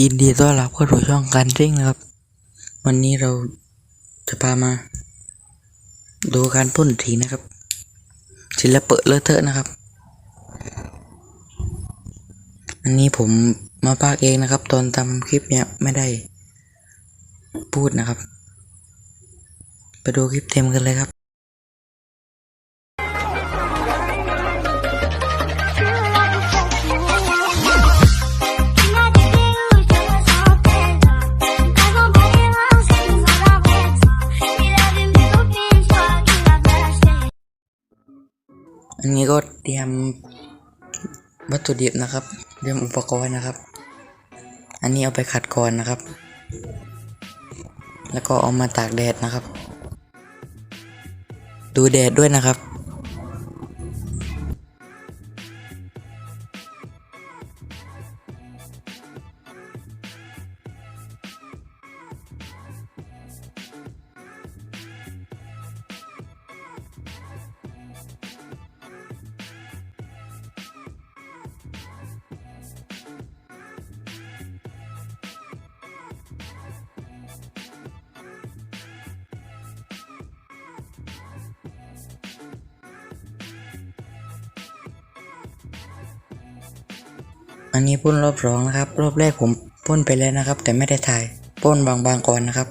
ยินดีต้อนรับเข้าสู่ช่องการซิ่งนะครับ วันนี้เราจะพามา ดูการพ่นสีนะครับศิลปะเลอะเทอะนะครับ อันนี้ผมมาพากเองนะครับ ตอนทำคลิปเนี่ยไม่ได้พูดนะครับ ไปดูคลิปเต็มกันเลยครับ อันนี้ก็เตรียมวัตถุดิบนะครับ เตรียมอุปกรณ์นะครับ อันนี้เอาไปขัดก่อนนะครับ แล้วก็เอามาตากแดดนะครับ ดูแดดด้วยนะครับ อันนี้พ่นรอบสองนะครับ รอบแรกผมพ่นไปแล้วนะครับ แต่ไม่ได้ถ่ายพ่นบางๆก่อนนะครับ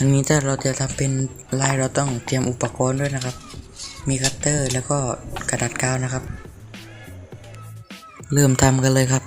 อันนี้ถ้าเราจะทำเป็นลายเราต้องเตรียมอุปกรณ์ด้วยนะครับ มีคัตเตอร์แล้วก็กระดาษกาวนะครับ เริ่มทำกันเลยครับ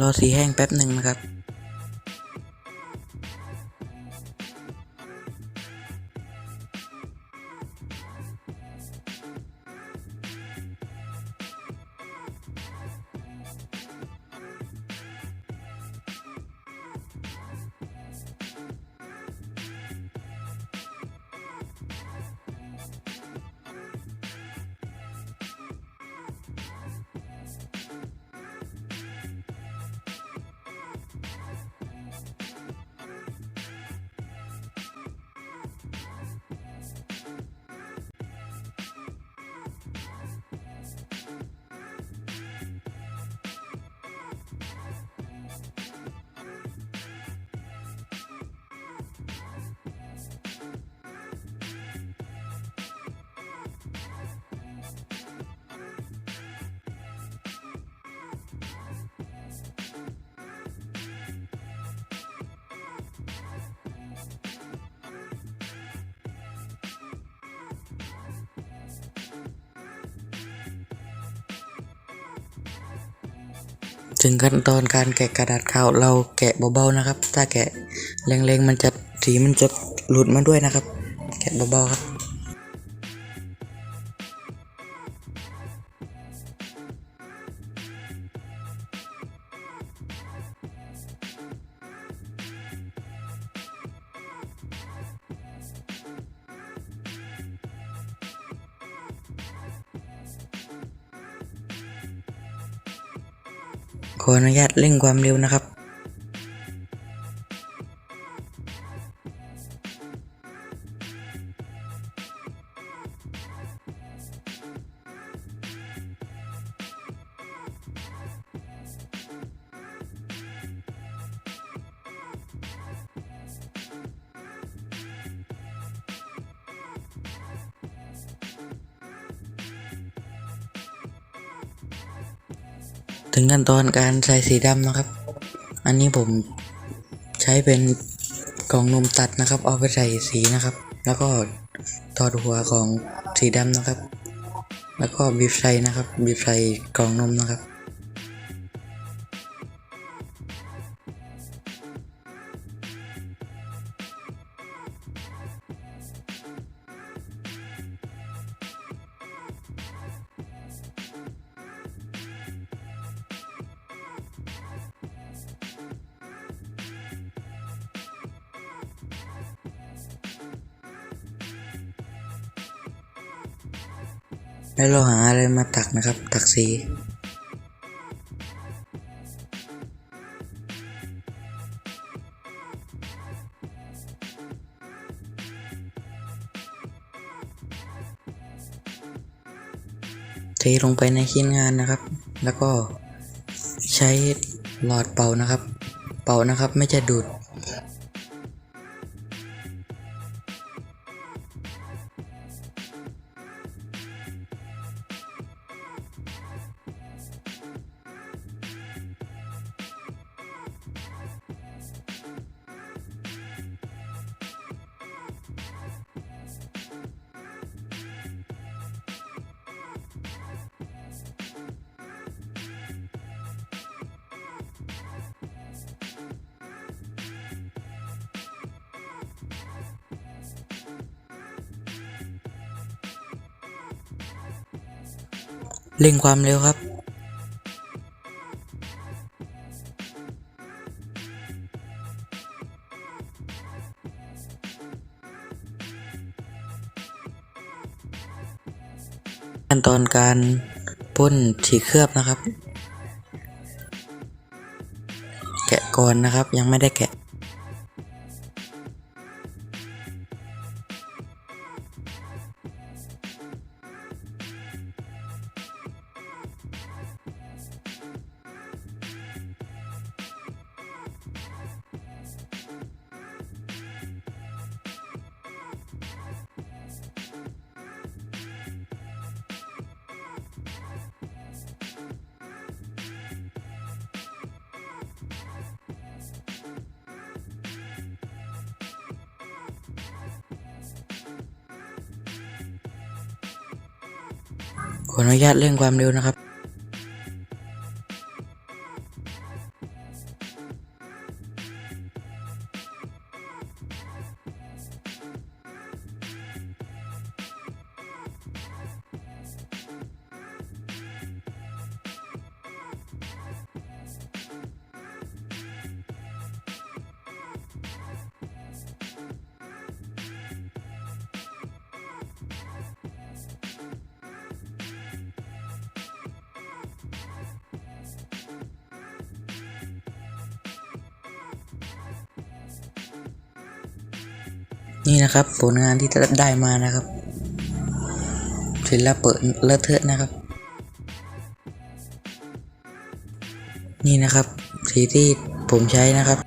รอสีแห้งแป๊บหนึ่งนะครับ ถึงขั้นตอนการแกะกระดาษขาวเราแกะเบาๆนะครับ ถ้าแกะแรงๆมันจะสีมันจะหลุดมาด้วยนะครับ แกะเบาๆครับ ขออนุญาตเร่งความเร็วนะครับ ถึงขั้นตอนการใส่สีดำนะครับ อันนี้ผมใช้เป็นกล่องนมตัดนะครับ เอาไปใส่สีนะครับ แล้วก็ถอดหัวของสีดำนะครับ แล้วก็บีบใส่นะครับ บีบใส่กล่องนมนะครับ แล้วเราหาอะไรมาตักนะครับ ตักสีเทลงไปในชิ้นงานนะครับ แล้วก็ใช้หลอดเป่านะครับ เป่านะครับไม่จะดูด เร่งความเร็วครับ ขั้นตอนการพ่นสีเคลือบนะครับ แกะก่อนนะครับยังไม่ได้แกะ ขออนุญาตเร่งความเร็วนะครับ นี่นะครับผลงานที่ได้มานะครับศิลปะเลอะเทอะนะครับ นี่นะครับสีที่ผมใช้นะครับ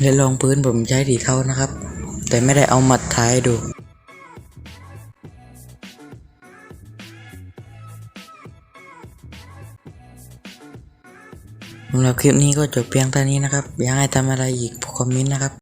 และรองพื้นผมใช้สีเทานะครับ แต่ไม่ได้เอามาท้ายดู คลิปนี้ก็จบเพียงเท่านี้นะครับ อยากให้ทำอะไรอีกคอมเมนต์นะครับ